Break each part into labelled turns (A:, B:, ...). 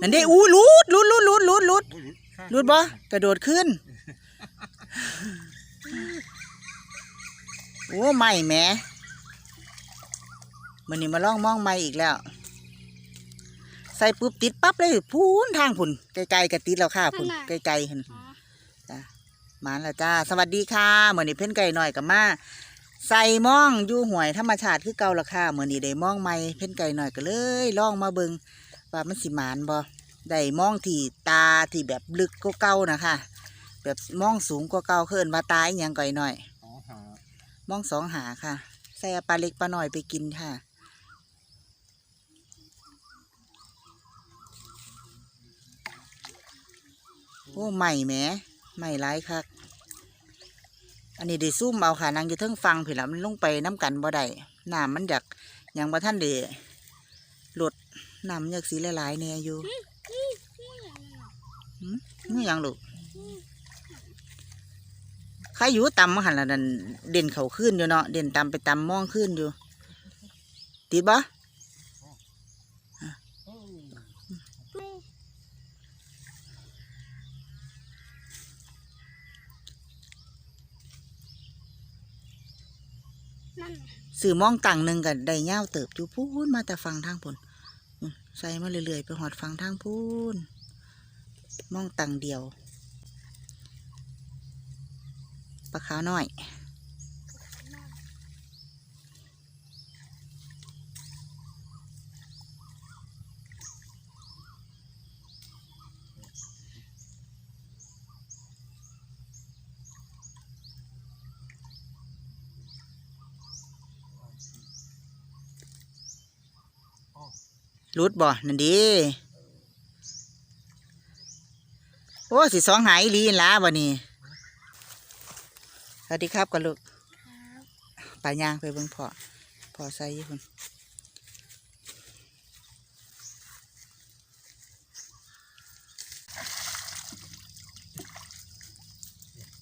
A: นั่นเด้อู้ลุดลุดลุดลุดลุดลุด
B: โอ้ยค่ะ
A: ลุดบ่กระโดดขึ้น โอ้ไม่แหมมันนี่มาล่องมองไม่อีกแล้ว ใส่ปุ๊บติดปั๊บเลยพูนทางพุ่นไกลๆกับติดแล้วค่ะพุ่นไกลๆเห็น
C: อ๋อ
A: จ้ะมาแล้วจ้า สวัสดีค่ะเหมือนนี่เพ่นไก่หน่อยกับมาใส่มองอยู่ห่วยธรรมชาติคือเก่าละค่ะเหมือนนี่ได้มองไม่เพ่นไก่หน่อยก็เลยลองมาเบิง ว่ามันสิหมานบ่ได้มองที่ตาที่แบบลึกก็เก่านะคะ แบบมองสูงกว่าเก่าเคินว่าตาอหยังก่อยหน่อย
B: อ๋อหาม
A: องสองหาค่ะ ใส่ปลาเล็กปลาหน่อยไปกินค่ะโอ้ใหม่แหมใหม่ร้ายคักอันนี้ได้ซุ่มเอาค่ะนางจะเทิงฟังผิดละมันลงไปน้ำกันบ่ได้น้ำมันอยากยังบ่ท่านเดหลด น้ำมันอยากสีหลายๆแน่อยู่หืมนี่ยังลูกใครอยู่ตำมาหันละนั่นเด่นเขาขึ้นอยู่เนาะเด่นตำไปตำมองขึ้นอยู่ ติดบ่
C: นั่น
A: สื่อมองตังหนึ่งกันได้เง่าวเติบอยู่พูนมาแต่ฟังทางพุ่นอืม ใส่มาเรื่อยๆไปหอดฟังทางพูนมองตังเดียวปลาขาวน้อย รุดบ่นั่นดีโอ้สิสองหายอีหลีนล้าบ่นี่สวัสดีครับกันลูกปลายางไปเบิ่งพอพอใส่อยู่คน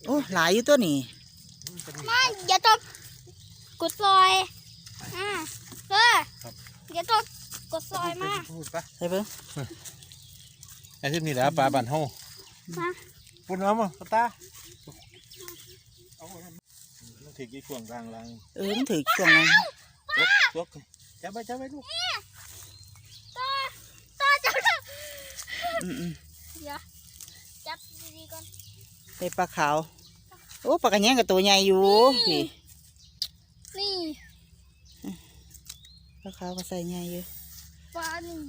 A: โอ้หลายอยู่ตัวนี้
C: ไม่อย่าตบกดซอยอ่าเอออย่าตบ กดซอยมา
B: พูดปะ
A: ใส่เบิ่ง
B: ไอ้ที่นี่แหละปลาบันเฮา
C: มา
B: พูดน้ำมั้งตาเอาไว้มันถือกี่ข่วงกลางลัง
A: เออมันถือช่วงนั้น
B: ยกยกจับไปจับไปลูก
C: ต่อต่อจับ
A: อืม
C: เดี๋ยวจับดีๆก่อน
A: ๆใส่ปลาขาวโอ้ปลากระแยงกับตัวใหญ่อยู่พี่
C: นี่
A: ปลาขาวก็ใส่ใหญ่อยู่
C: ปลาหนึ่ง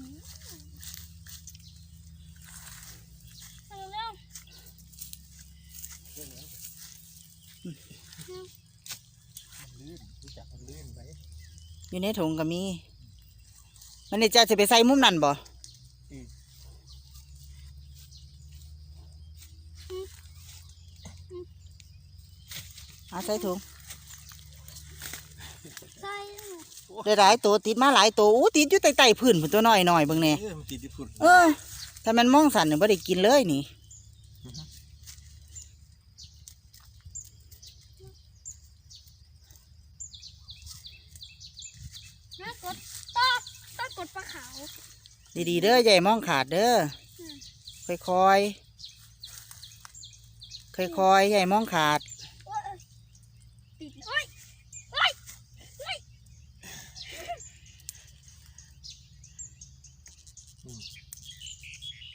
C: เอาเร็ว
B: ลื่นรู้จักมันลื่นไหม
A: อยู่ในถุงก็มี มันนี่จะจะไปใส่มุมนั่นบ่เอาใส่ถุง
C: ใส่
A: ได้หลายตัวติดมาหลายตัวอู้ติดอยู่ใต้ๆพื้นพุ่นตัวน้อยหน่อยๆเบิ่งแน่
B: เออมันติดที่พุ่น
A: เออถ้ามันมองสันเนี่ยบ่ได้กินเลยนี่
C: นะกดต่อต้องกดปลาขาว
A: ดีๆเด้อใหญ่ามองขาดเด้ออค่อยๆค่อยๆใหญ่ามองขาด
C: โอ้ยติดโอ้ยโอ้ยโอ้ย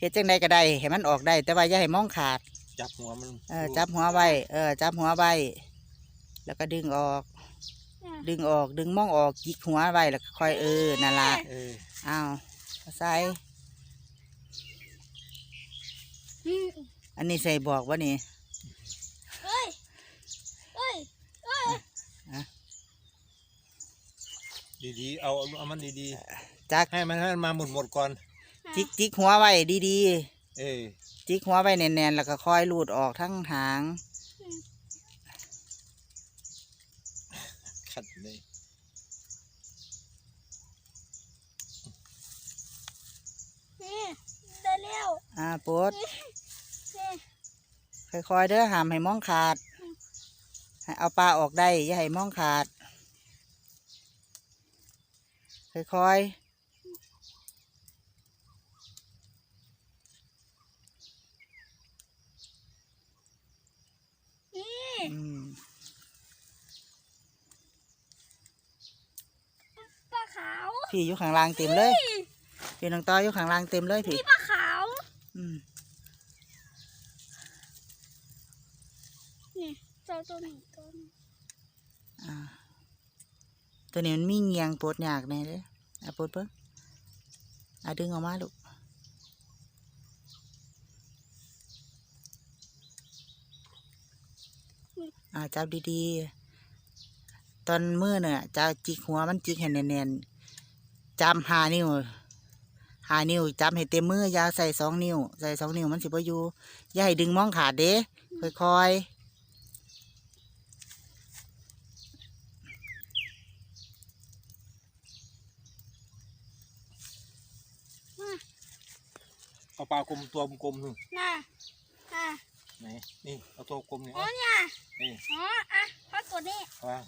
A: เฮ็ดจังใดก็ได้ให้มันออกได้ แต่ว่าอย่าให้มองขาด
B: จับหัวมัน
A: เออจับหัวไว้ เออ จับหัวไว้ แล้วก็ดึงออก ดึงออก ดึงมองออกจิกหัวไว้แล้วก็ค่อยเออนั่นละ
B: เออ
A: อ้าวเอาใส่
C: อืม
A: อันนี้ใส่บอกว่านี่
C: เอ้ยเอ้ยเอ้ย
B: ดีๆ เอาเอามันดี
A: จัก
B: ๆให้มันให้มันมาหมดหมดๆก่อน
A: จิกจิกหัวไว้ดี
B: เออ
A: ๆ จิกหัวไว้แน่นๆ แล้วก็ค่อยลูดออกทั้งหาง
B: ขัดเลย
C: นี่ได้แล้ว
A: อ่าปวด
C: นี่
A: ค่อยๆ เด้อห้ามให้มองขาด ให้เอาปลาออกได้อย่าให้มองขาด ค่อย ปลาขาวพี่อยู่ข้างล่างเต็มเลยพี่น้องต้อยอยู่ข้างล่างเต็มเลยพี่
C: นี่ปลาขาว
A: อืม
C: นี่เจ้าตัวนี้ตัวนี้
A: ตัวนี้มันมีเงียงปวดหยากแน่เลยอะปวดเพิ่งอะดึงออกมาลูก จับดีๆ ตอนมือเนี่ยจะจิกหัวมันจิกให้แน่นๆจำหานิ้วหานิ้วจำให้เต็มมือ อย่าใส่สองนิ้ว ใส่สองนิ้วมันสิบ่อยู่อย่าให้ดึงมองขาดเด้ค่อยๆ
B: เอาปลากลมตัวกลมๆหนึ่ง
C: น่ะอะ
B: ไห นนี่เอาตัวกลมนี่
C: อ๋อ
B: เอา
C: เนี่ย
B: นี่
C: อ๋ออะปลากดนี่
B: วาง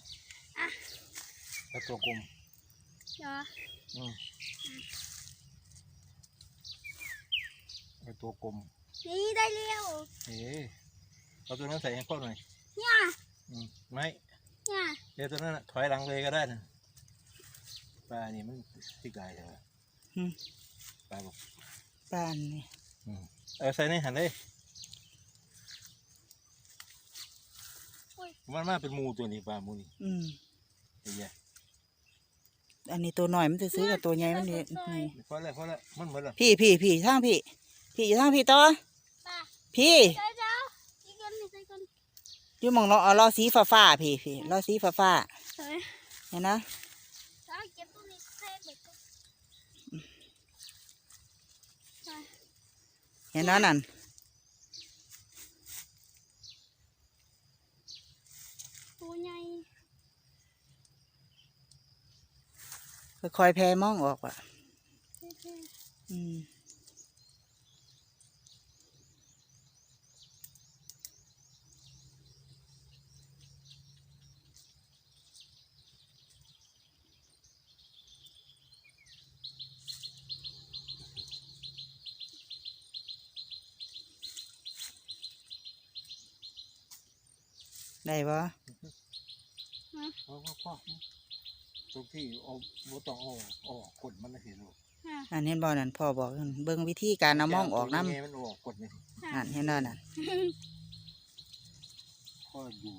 B: เอาตัวกลม
C: เดี๋ยว
B: อืมเอาตัวกลม
C: นี่ได้เร็ว
B: เอ๊ะเอาตัวนั้นใส่ให้พ่อหน่อย
C: เนี่ย
B: อืมไม่
C: เนี่ย
B: เดี๋ยวตัวนั้นน่ะถอยหลังเลยก็ได้นะปลานี่มันติดกายใช่ไหม
A: อืม
B: ปลาบอก
A: บ้านนี่
B: อืมเอาใส่ในหันเลย มันมาเป็นหมูตัวนี้ปลาหมูนี่
A: อืม
B: ไอ้เหี้ย
A: อันนี้ตัวหน่อยมันจะซื้อกับตัวใหญ่มันนี่นี่
B: พอแล้วพอแล้วมันหมดแล้ว
A: พี่พี่พี่ทางพี่ พี่อยู่ทางพี่ต่อ
C: ปลา
A: พี่
C: เจ้าเจ้าอีกคนนี่ใส่คน
A: อยู่หมองเราเอาล้อสีฟ้าฟ้าๆพี่พี่ล้อสีฟ้าฟ้า
C: เฮ้ย
A: ๆเห็นนะ
C: เจ้าเก็บตัวนี้ใส่เบ็ดก่อนไป
A: เห็นนะนั่น
C: ตัวใหญ่
A: ค่อยๆแพ่มองออกว่ะ อืมได้ปะ
B: พ่อพ่อ พ่อตรงที่เอาบ่ต้องเอาออกกดมันนะเห็นหรอก
C: ๆอะ
A: อันเห็นบ่นั่นพ่อบอกนั่นเบิ่งวิธีการเอามองออกน้
B: แมันออกกดนี่ำ
A: นั่นเห็นบ่นั่น
B: พ่อดู